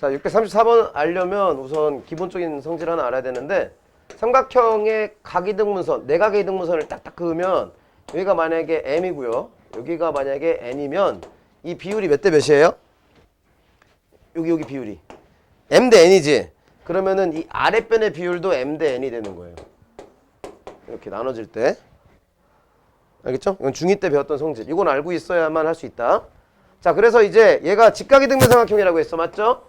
자, 634번 알려면 우선 기본적인 성질 하나 알아야 되는데 삼각형의 각이등분선, 내각의 이등분선을 딱딱 그으면 여기가 만약에 m이고요. 여기가 만약에 n이면 이 비율이 몇 대 몇이에요? 여기 여기 비율이 m 대 n이지. 그러면은 이 아랫변의 비율도 m 대 n이 되는 거예요. 이렇게 나눠질 때. 알겠죠? 이건 중2 때 배웠던 성질. 이건 알고 있어야만 할 수 있다. 자, 그래서 이제 얘가 직각이등변 삼각형이라고 했어. 맞죠?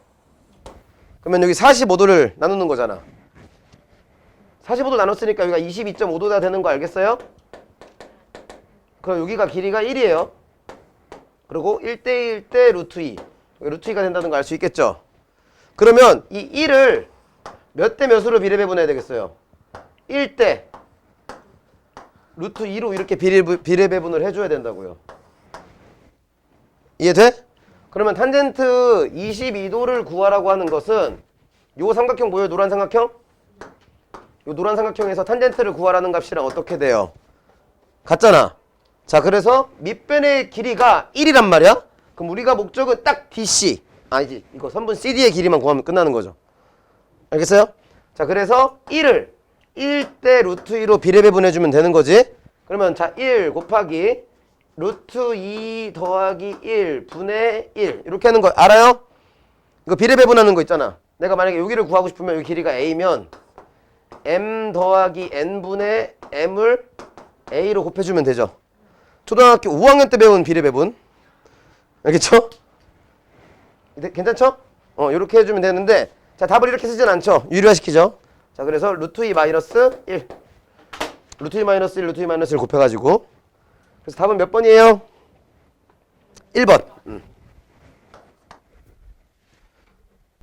그러면 여기 45도를 나누는 거잖아. 45도 나눴으니까 여기가 22.5도가 되는 거 알겠어요? 그럼 여기가 길이가 1이에요. 그리고 1대1 대 루트 2. 루트 2가 된다는 거 알 수 있겠죠? 그러면 이 1을 몇 대 몇으로 비례배분해야 되겠어요? 1대 루트 2로 이렇게 비례, 비례배분을 해줘야 된다고요. 이해돼? 그러면 탄젠트 22도를 구하라고 하는 것은 요 삼각형 보여요? 노란 삼각형? 요 노란 삼각형에서 탄젠트를 구하라는 값이랑 어떻게 돼요? 같잖아. 자, 그래서 밑변의 길이가 1이란 말이야? 그럼 우리가 목적은 딱 DC. 아니지. 이거 선분 CD의 길이만 구하면 끝나는 거죠. 알겠어요? 자, 그래서 1을 1대 루트 2로 비례배분해주면 되는 거지. 그러면 자, 1 곱하기 루트 2 더하기 1 분의 1 이렇게 하는 거 알아요? 이거 비례 배분하는 거 있잖아. 내가 만약에 여기를 구하고 싶으면 여기 길이가 a면 m 더하기 n분의 m을 a로 곱해주면 되죠. 초등학교 5학년 때 배운 비례 배분. 알겠죠? 네, 괜찮죠? 어, 이렇게 해주면 되는데, 자, 답을 이렇게 쓰진 않죠? 유리화시키죠? 자, 그래서 루트 2 마이너스 1. 루트 2 마이너스 1, 루트 2 마이너스 1 곱해가지고. 그래서 답은 몇 번이에요? 1번. 음.